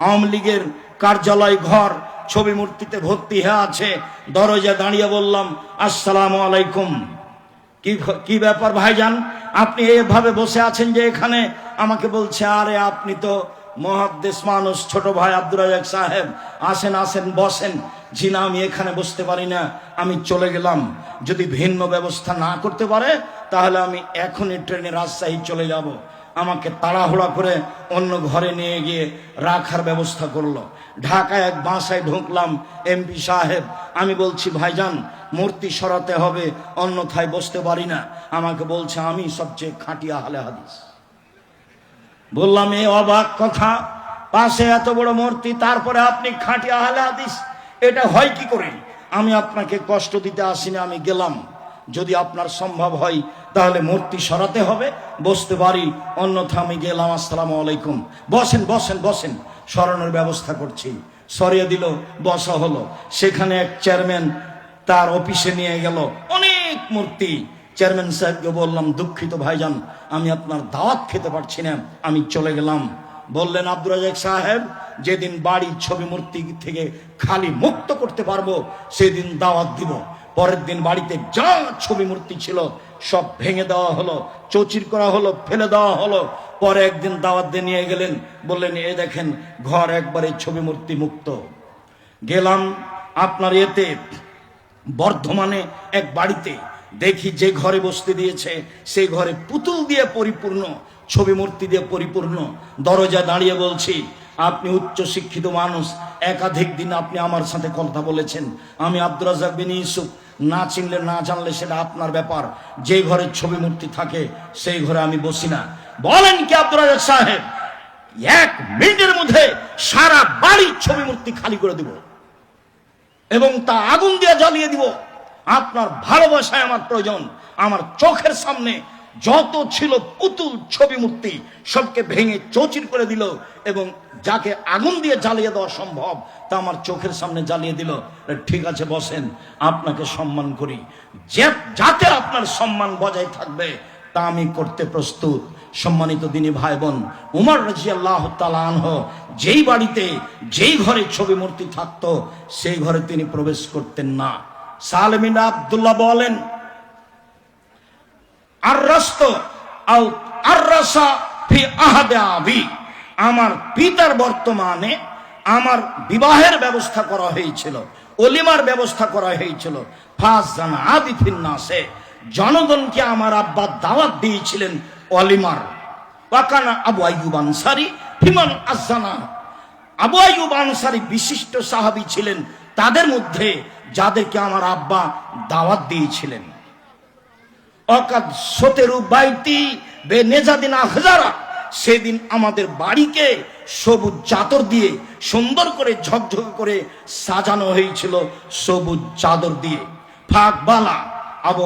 আওয়ামী লীগের কার্যালয় ঘর, ছবি মূর্তিতে ভর্তি হয়ে আছে। দরজা দাঁড়িয়ে বললাম, আসসালামু আলাইকুম। কি কি ব্যাপার ভাইজান? আপনি এভাবে বসে আছেন যে এখানে? আমাকে বলছে, আরে আপনি তো মহাদ্দেশ মানুষ, ছোট ভাই আব্দুর রাজাক সাহেব। আসেন আসেন, বসেন। জি আমি এখানে বসতে পারি না। আমি চলে গেলাম। যদি ভিন্ন ব্যবস্থা না করতে পারে, তাহলে আমি এখনই ট্রেনে রাজশাহী চলে যাব। আমাকে তাড়াহুড়া করে অন্য ঘরে নিয়ে গিয়ে রাখার ব্যবস্থা করল। ঢাকায় এক বাসায় ঢুকলাম এমপি সাহেব। আমি বলছি, ভাইজান, মূর্তি সরাতে হবে, অন্যথায় বসতে পারি না। আমাকে বলছে, আমি সবচেয়ে খাঁটিয়া হালে হাদিস। বললাম এই অবাক কথা, পাশে এত বড় মূর্তি, তারপরে আপনি খাঁটিয়া হালে হাদিস? এটা হয় কি করে? আমি আপনাকে কষ্ট দিতে আসিনি, আমি গেলাম। যদি আপনার সম্ভব হয় তাহলে মূর্তি সরাতে হবে। বসতে পারি। অন্যথা আমি গেলাম, আসসালামু আলাইকুম। বসেন বসেন বসেন। সরানোর ব্যবস্থা করছি। সরিয়ে দিল, বসা হলো। সেখানে এক চেয়ারম্যান তার অফিসে নিয়ে গেল। অনেক মূর্তি। চেয়ারম্যান সাহেবকে বললাম, দুঃখিত ভাইজান, আমি আপনার দাওয়াত খেতে পারছি না। আমি চলে গেলাম। বললেন, আব্দুর রাজাক সাহেব, যেদিন বাড়ির ছবি মূর্তি থেকে খালি মুক্ত করতে পারব, সেদিন দাওয়াত দিব। পরের দিন বাড়িতে যা ছবি মূর্তি ছিল, সব ভেঙে দেওয়া হলো, চৌচির করা হলো, ফেলে দেওয়া হলো। পরে একদিন দাওয়াত দিয়ে নিয়ে গেলেন, বললেন, এ দেখেন, ঘর একবারে ছবি মূর্তি মুক্ত। গেলাম আপনার এতে, বর্ধমানে এক বাড়িতে। দেখি যে ঘরে বসতে দিয়েছে সেই ঘরে পুতুল দিয়ে পরিপূর্ণ, ছবি মূর্তি দিয়ে পরিপূর্ণ। দরজা দাঁড়িয়ে বলছি, আপনি উচ্চ শিক্ষিত মানুষ, একাধিক দিন আপনি আমার সাথে কথা বলেছেন। আমি আব্দুর রাজাক বিন ইউসুফ না চিনলে, না জানলে সেটা আপনার ব্যাপার। যে ঘরে ছবি মূর্তি থাকে, সেই ঘরে আমি বসি না। বলেন কি আব্দুল সাহেব, এক মিনিটের মধ্যে সারা বাড়ির ছবি মূর্তি খালি করে দিব এবং তা আগুন দিয়ে জ্বালিয়ে দিব। আপনার ভালোবাসায় আমার প্রয়োজন, আমার চোখের সামনে যত ছিল পুতুল ছবি মূর্তি, সবকে ভেঙে চৌচির করে দিল এবং যাকে আগুন দিয়ে জ্বালিয়ে দেওয়া সম্ভব, তা আমার চোখের সামনে জ্বালিয়ে দিল। ঠিক আছে, বসেন, আপনাকে সম্মান করি। যাতে আপনার সম্মান বজায় থাকবে, তা আমি করতে প্রস্তুত। সম্মানিত দিনী ভাই বোন উমর রাজি আল্লাহ তালানহ যেই বাড়িতে, যেই ঘরে ছবি মূর্তি থাকতো, সেই ঘরে তিনি প্রবেশ করতেন না। সালমিন আব্দুল্লাহ বলেন আমার পিতার বর্তমানে আমার বিবাহের ব্যবস্থা করা হয়েছিল, অলিমার ব্যবস্থা করা হয়েছিল। জনগণকে আমার আব্বা দাওয়াত দিয়েছিলেন অলিমার। আবু আইয়ুব আনসারি আজানা আবু আইয়ুব আনসারি বিশিষ্ট সাহাবি ছিলেন, তাদের মধ্যে যাদেরকে আমার আব্বা দাওয়াত দিয়েছিলেন। অকাদ সতেরু বাইতি বে নেজাদিন আহজারা। সেদিন আমাদের বাড়িকে সবুজ চাদর দিয়ে সুন্দর করে ঝকঝক করে সাজানো হয়েছিল সবুজ চাদর দিয়ে। ফাঁক বালা আবু